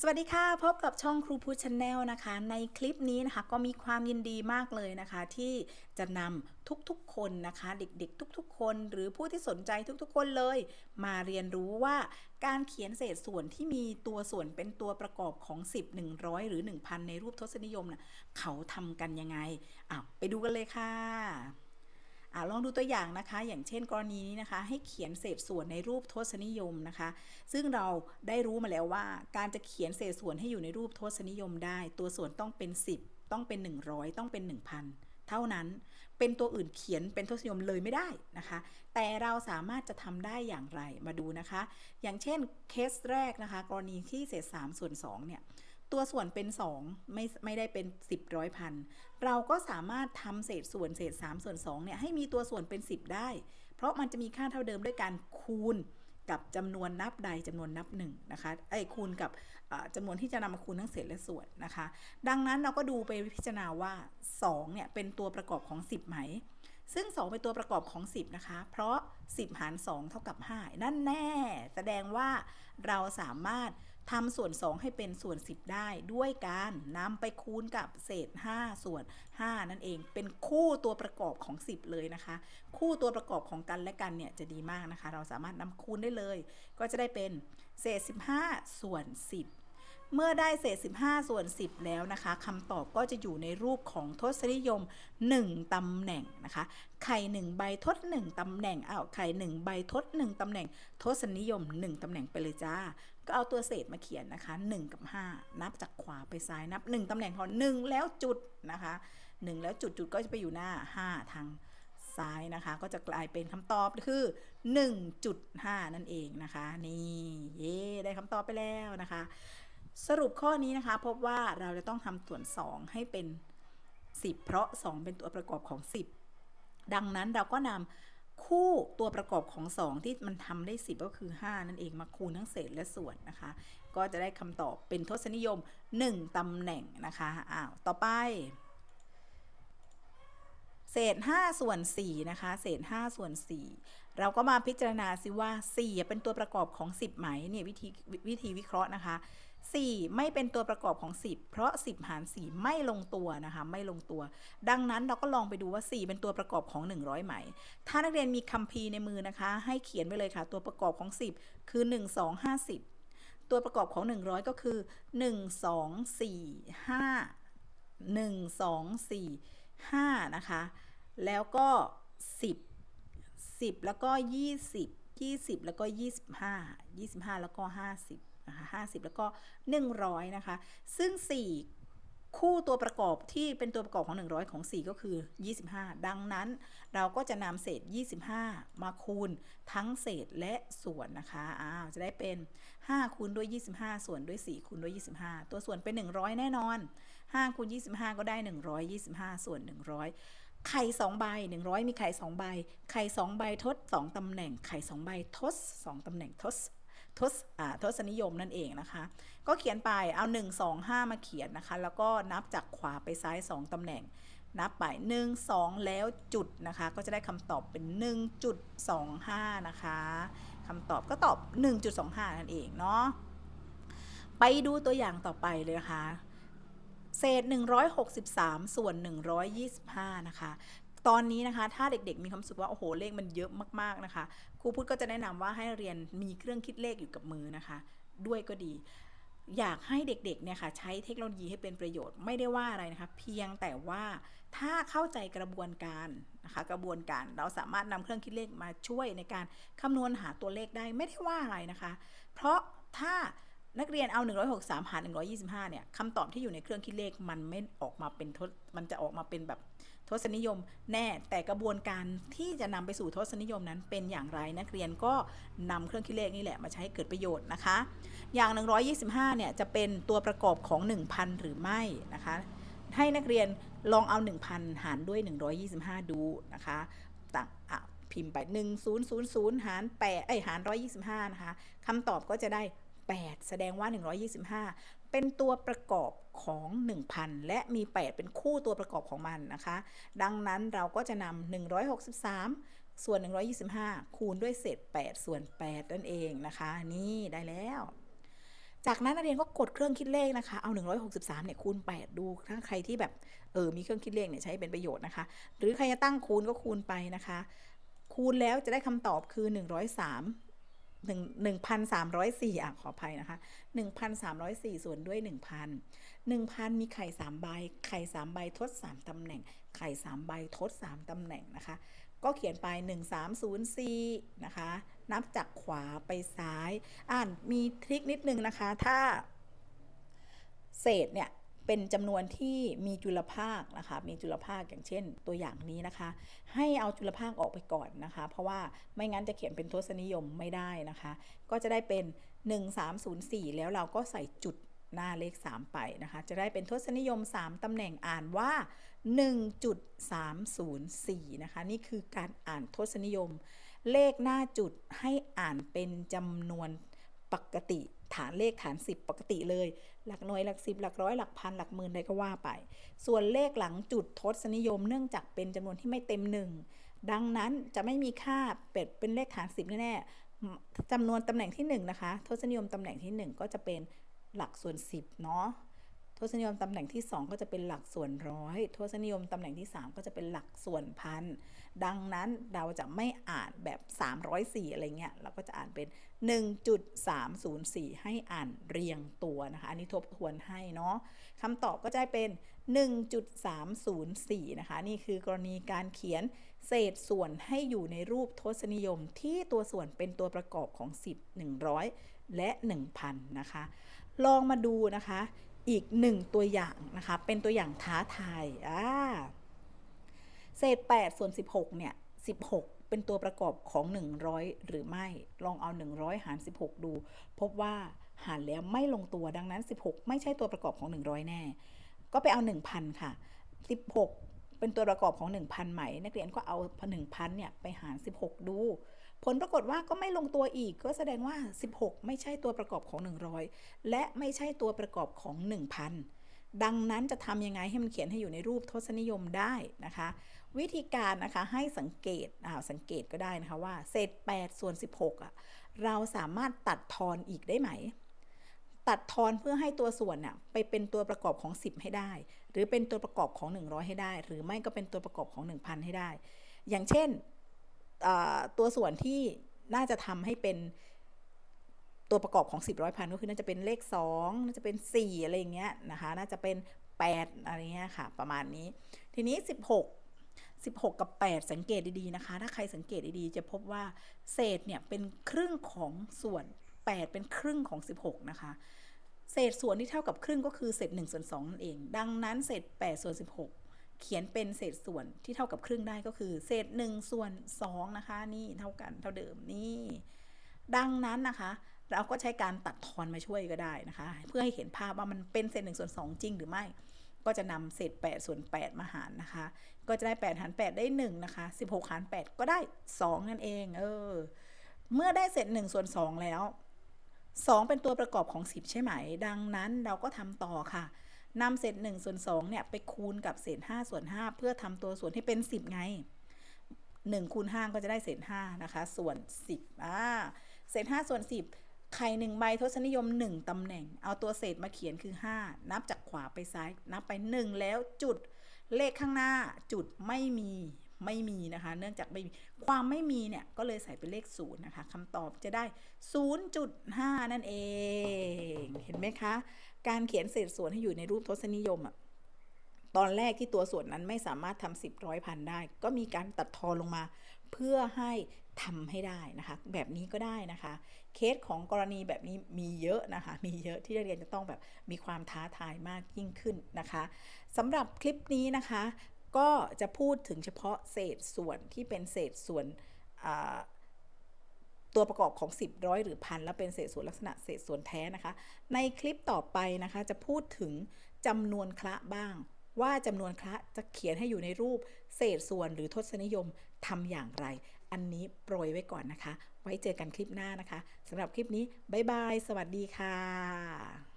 สวัสดีค่ะ พบกับช่องครูพูดชาแนลนะคะ ในคลิปนี้นะคะ ก็มีความยินดีมากเลยนะคะ ที่จะนำทุกๆคนนะคะ เด็กๆ ทุกๆ คน หรือผู้ที่สนใจทุกๆ คนเลย มาเรียนรู้ว่าการเขียนเศษส่วนที่มีตัวส่วนเป็นตัวประกอบของ 10 100 หรือ 1,000 ในรูปทศนิยมนะ่ะเขาทำกันยังไงอ้าวไปดูกันเลยค่ะ อลองดูตัวอย่างนะคะ อย่างเช่นกรณีนี้นะคะ ให้เขียนเศษส่วนในรูปทศนิยมนะคะ ซึ่งเราได้รู้มาแล้วว่า การจะเขียนเศษส่วนให้อยู่ในรูปทศนิยมได้ ตัวส่วนต้องเป็น 10 ต้องเป็น 100 ต้องเป็น 1,000เท่านั้นเป็นตัวอื่นเขียนเป็นทศนิยมเลยไม่ได้นะคะ แต่เราสามารถจะทำได้อย่างไรมาดูนะคะ อย่างเช่นเคสแรกนะคะ กรณีที่เศษ3ส่วน2เนี่ย ตัวส่วนเป็น 2 ไม่ไม่ได้เป็น 10ร้อยพันเราก็สามารถทำเศษส่วนเศษ 3 ส่วน2เนี่ยให้มีตัวส่วนเป็น 10 ได้ เพราะมันจะมีค่าเท่าเดิมด้วยการคูณกับจำนวนนับใดจำนวนนับหนึ่งนะคะไอ้คูณกับจำนวนที่จะนำมาคูณทั้งเศษและส่วนนะคะ ดังนั้นเราก็ดูไปพิจารณาว่า2เนี่ยเป็นตัวประกอบของ 10 ไหม ซึ่ง 2 เป็นตัวประกอบของ 10 นะคะ เพราะ 10 หาร 2 เท่ากับ 5 นั่นแน่ แสดงว่าเราสามารถ ทำส่วน 2 ให้เป็นส่วน 10 ได้ ด้วยการนำไปคูณกับเศษ 5 ส่วน 5 นั่นเองเป็นคู่ตัวประกอบของ 10 เลยนะคะ คู่ตัวประกอบของกันและกันเนี่ยจะดีมากนะคะ เราสามารถนำคูณได้เลย ก็จะได้เป็นเศษ 15 ส่วน 10เมื่อได้เศษ 15 ส่วน 10 แล้วนะคะคำตอบก็จะอยู่ในรูปของทศนิยม 1 ตำแหน่งนะคะ ไข่ 1 ใบทด 1 ตำแหน่งอ้าวไข่ 1 ใบทด 1 ตำแหน่ง ทศนิยม 1 ตำแหน่งไปเลยจ้า ก็เอาตัวเศษมาเขียนนะคะ 1 กับ 5 นับจากขวาไปซ้ายนับ 1ตำแหน่งพอ1แล้วจุดนะคะ 1 แล้วจุดจุดก็จะไปอยู่หน้า 5 ทางซ้ายนะคะ ก็จะกลายเป็นคำตอบคือ 1.5 นั่นเองนะคะ นี่เย่ได้คำตอบไปแล้วนะคะ สรุปข้อนี้นะคะ พบว่าเราจะต้องทำส่วน 2 ให้เป็น 10 เพราะ 2 เป็นตัวประกอบของ 10 ดังนั้นเราก็นำ คู่ตัวประกอบของ 2 ที่มันทำได้ 10 ก็คือ 5 นั่นเองมาคูณทั้งเศษและส่วนนะคะ ก็จะได้คำตอบเป็นทศนิยม 1ตำแหน่งนะคะอ้าวต่อไปเศษ5ส่วน4นะคะ เศษ5ส่วน4เราก็มาพิจารณาซิว่า 4 เป็นตัวประกอบของ 10 ไหมเนี่ยวิธีวิธีวิเคราะห์นะคะ 4 ไม่เป็นตัวประกอบของ 10 เพราะ 10 หาร 4 ไม่ลงตัวนะคะ ไม่ลงตัว ดังนั้นเราก็ลองไปดูว่า 4 เป็นตัวประกอบของ 100 ไหม ถ้านักเรียนมีคัมภีร์ในมือนะคะ ให้เขียนไว้เลยค่ะ ตัวประกอบของ 10 คือ 1 2 50 ตัวประกอบของ 100 ก็คือ 1 2 4 5 1 2 4 5 นะคะ แล้วก็ 10 10 แล้วก็ 20 20 แล้วก็ 25 25 แล้วก็ 50 นะคะ50 แล้วก็ 100 นะคะ ซึ่ง 4 คู่ตัวประกอบที่เป็นตัวประกอบของ 100 ของ 4 ก็คือ 25 ดังนั้นเราก็จะนำเศษ 25 มาคูณทั้งเศษและส่วนนะคะ อ้าว จะได้เป็น 5 คูณด้วย 25 ส่วนด้วย 4 คูณด้วย 25 ตัวส่วนเป็น 100 แน่นอน 5 คูณ 25 ก็ได้ 125 ส่วน 100ไข่2ใบ100มีไข่2ใบ ไข่2ใบทด2ตำแหน่ง ไข่2ใบทด2ตำแหน่งทศ ทศทศนิยมนั่นเองนะคะ ก็เขียนไปเอา 1 2 5 มาเขียนนะคะ แล้วก็นับจากขวาไปซ้าย 2 ตำแหน่ง นับไป 1 2 แล้วจุดนะคะ ก็จะได้คำตอบเป็น 1.25 นะคะคำตอบก็ตอบ 1.25 นั่นเองเนาะไปดูตัวอย่างต่อไปเลยนะคะเศษ 163 ส่วน 125 นะคะ ตอนนี้นะคะ ถ้าเด็กๆมีความสึกว่า โอ้โห เลขมันเยอะมากๆนะคะ ครูพุทธก็จะแนะนำว่าให้เรียนมีเครื่องคิดเลขอยู่กับมือนะคะ ด้วยก็ดี อยากให้เด็กๆเนี่ยค่ะใช้เทคโนโลยีให้เป็นประโยชน์ไม่ได้ว่าอะไรนะคะ เพียงแต่ว่าถ้าเข้าใจกระบวนการนะคะ กระบวนการเราสามารถนำเครื่องคิดเลขมาช่วยในการคำนวณหาตัวเลขได้ไม่ได้ว่าอะไรนะคะ เพราะถ้านักเรียนเอา 163 หาร 125 เนี่ยคำตอบที่อยู่ในเครื่องคิดเลขมันไม่ออกมาเป็นทศมันจะออกมาเป็นแบบ ทศนิยมแน่แต่กระบวนการที่จะนำไปสู่ทศนิยมนั้นเป็นอย่างไรนักเรียนก็นำเครื่องคิดเลขนี่แหละมาใช้เกิดประโยชน์นะคะ อย่าง 125เนี่ยจะเป็นตัวประกอบของ 1,000 หรือไม่นะคะ ให้นักเรียนลองเอา 1,000 หารด้วย 125 ดูนะคะต่างพิมพ์ไป 1000 หาร8ไอหาร 125 นะคะคำตอบก็จะได้ 8 แสดงว่า 125 เป็นตัวประกอบของ 1,000 และมี 8 เป็นคู่ตัวประกอบของมันนะคะ ดังนั้นเราก็จะนำ163 ส่วน 125 คูณด้วยเศษ 8 ส่วน 8 นั่นเองนะคะ นี่ได้แล้ว จากนั้นนักเรียนก็กดเครื่องคิดเลขนะคะ เอา 163เนี่ยคูณ 8 ดูถ้าใครที่แบบเออมีเครื่องคิดเลขเนี่ยใช้เป็นประโยชน์นะคะ หรือใครจะตั้งคูณก็คูณไปนะคะ คูณแล้วจะได้คำตอบคือ 103 หนึ่งหนึ่งพันสามร้อยสี่อะขออภัยนะคะหนึ่งพันสามร้อยสี่ส่วนด้วยหนึ่งพันหนึ่งพันมีไข่สามใบ ไข่สามใบทดสามตำแหน่ง ไข่สามใบทดสามตำแหน่งนะคะ ก็เขียนไปหนึ่งสามศูนย์สี่นะคะ นับจากขวาไปซ้าย อ่านมีทริคนิดนึงนะคะ ถ้าเศษเนี่ย เป็นจำนวนที่มีจุลภาคนะคะมีจุลภาคอย่างเช่นตัวอย่างนี้นะคะ ให้เอาจุลภาคออกไปก่อนนะคะ เพราะว่าไม่งั้นจะเขียนเป็นทศนิยมไม่ได้นะคะ ก็จะได้เป็น 1304 แล้วเราก็ใส่จุดหน้าเลข 3 ไปนะคะ จะได้เป็นทศนิยม 3 ตำแหน่งอ่านว่า 1.304 นะคะ นี่คือการอ่านทศนิยม เลขหน้าจุดให้อ่านเป็นจำนวนปกติ ฐานเลขฐาน 10 ปกติเลย หลักหน่วยหลัก 10 หลักร้อยหลักพันหลักหมื่นใดก็ว่าไป ส่วนเลขหลังจุดทศนิยมเนื่องจากเป็นจำนวนที่ไม่เต็มหนึ่งดังนั้นจะไม่มีค่าเป็ดเป็นเลขฐาน 10 แน่ๆจำนวนตำแหน่งที่ 1 นะคะ ทศนิยมตำแหน่งที่ 1 ก็จะเป็นหลักส่วน 10 เนาะ ทศนิยมตำแหน่งที่ 2 ก็จะเป็นหลักส่วนร้อยทศนิยมตำแหน่งที่ 3 ก็จะเป็นหลักส่วนพัน ดังนั้นเราจะไม่อ่านแบบ 304 อะไรเงี้ย เราก็จะอ่านเป็น 1.304 ให้อ่านเรียงตัวนะคะ อันนี้ทบทวนให้เนาะคำตอบก็จะเป็น 1.304 นะคะ นี่คือกรณีการเขียนเศษส่วนให้อยู่ในรูปทศนิยมที่ตัวส่วนเป็นตัวประกอบของ 10 100 และ 1,000 นะคะ ลองมาดูนะคะ อีกหนึ่งตัวอย่างนะคะ เป็นตัวอย่างท้าทายอ่าเศษ 8 ส่วน 16 เนี่ย 16 เป็นตัวประกอบของ 100 หรือไม่ ลองเอา 100 หาร 16 ดู พบว่าหารแล้วไม่ลงตัวดังนั้น 16 ไม่ใช่ตัวประกอบของ 100 แน่ ก็ไปเอา 1,000 ค่ะ 16 เป็นตัวประกอบของ 1,000 ใหม่ นักเรียนก็เอา 1,000 เนี่ย ไปหาร 16 ดู ผลปรากฏว่าก็ไม่ลงตัวอีก ก็แสดงว่า 16 ไม่ใช่ตัวประกอบของ 100 และไม่ใช่ตัวประกอบของ 1,000 ดังนั้นจะทำยังไงให้มันเขียนให้อยู่ในรูปทศนิยมได้นะคะ วิธีการนะคะให้สังเกตอ่าสังเกตก็ได้นะคะว่า เศษ 8 ส่วน 16อะเราสามารถตัดทอนอีกได้ไหมตัดทอนเพื่อให้ตัวส่วนน่ะไปเป็นตัวประกอบของ 10 ให้ได้ หรือเป็นตัวประกอบของ 100 ให้ได้ หรือไม่ก็เป็นตัวประกอบของ 1,000 ให้ได้ อย่างเช่น ตัวส่วนที่น่าจะทำให้เป็นตัวประกอบของ 10ร้อยพันก็คือน่าจะเป็นเลข 2 น่าจะเป็น 4 อะไรอย่างเงี้ยนะคะ น่าจะเป็น 8 อะไรเงี้ยค่ะ ประมาณนี้ ทีนี้ 16 16 กับ 8 สังเกตดีๆนะคะ ถ้าใครสังเกตดีๆ จะพบว่าเศษเนี่ยเป็นครึ่งของส่วน 8 เป็นครึ่งของ 16 นะคะ เศษส่วนที่เท่ากับครึ่งก็คือเศษ1ส่วน2นั่นเอง ดังนั้นเศษ8ส่วน16 เขียนเป็นเศษส่วนที่เท่ากับครึ่งได้ก็คือ เศษ1ส่วน2นะคะ นี่เท่ากันเท่าเดิมนี่ ดังนั้นนะคะ เราก็ใช้การตัดทอนมาช่วยก็ได้นะคะ เพื่อให้เห็นภาพว่ามันเป็นเศษ1ส่วน2จริงหรือไม่ ก็จะนำเศษ8ส่วน8มาหารนะคะ ก็จะได้8หาร8ได้1นะคะ16หาร8ก็ได้ 2 นั่นเองเออเมื่อได้เศษ1ส่วน2แล้ว 2 เป็นตัวประกอบของ 10 ใช่ไหม ดังนั้นเราก็ทำต่อค่ะ นำเศษ1ส่วน2เนี่ยไปคูณกับเศษ5ส่วน5เพื่อทำตัวส่วนให้เป็น 10 ไง1คูณ5ก็จะได้เศษ5นะคะ ส่วน 10อ่าเศษ5ส่วน 10 ไข่หนึ่งใบทศนิยม 1ตำแหน่ง เอาตัวเศษมาเขียนคือ 5 นับจากขวาไปซ้าย นับไป 1 แล้วจุดเลขข้างหน้าจุดไม่มี ไม่มีนะคะ เนื่องจากไม่มีความไม่มีเนี่ยก็เลยใส่เป็นเลขศูนย์นะคะคำตอบจะได้ 0.5 นั่นเอง เห็นไหมคะ การเขียนเศษส่วนให้อยู่ในรูปทศนิยมอะตอนแรกที่ตัวส่วนนั้นไม่สามารถทำสิบร้อยพันได้ ก็มีการตัดทอลงมา เพื่อให้ทำให้ได้นะคะ แบบนี้ก็ได้นะคะ เคสของกรณีแบบนี้มีเยอะนะคะ มีเยอะที่นักเรียนจะต้องแบบมีความท้าทายมากยิ่งขึ้นนะคะสำหรับคลิปนี้นะคะ ก็จะพูดถึงเฉพาะเศษส่วนที่เป็นเศษส่วนตัวประกอบของ 10ร้อยหรือพันแล้วเป็นเศษส่วนลักษณะเศษส่วนแท้นะคะ ในคลิปต่อไปนะคะจะพูดถึงจำนวนคละบ้าง ว่าจำนวนคละจะเขียนให้อยู่ในรูปเศษส่วนหรือทศนิยมทำอย่างไร อันนี้โปรยไว้ก่อนนะคะ ไว้เจอกันคลิปหน้านะคะสำหรับคลิปนี้บ๊ายบาย สวัสดีค่ะ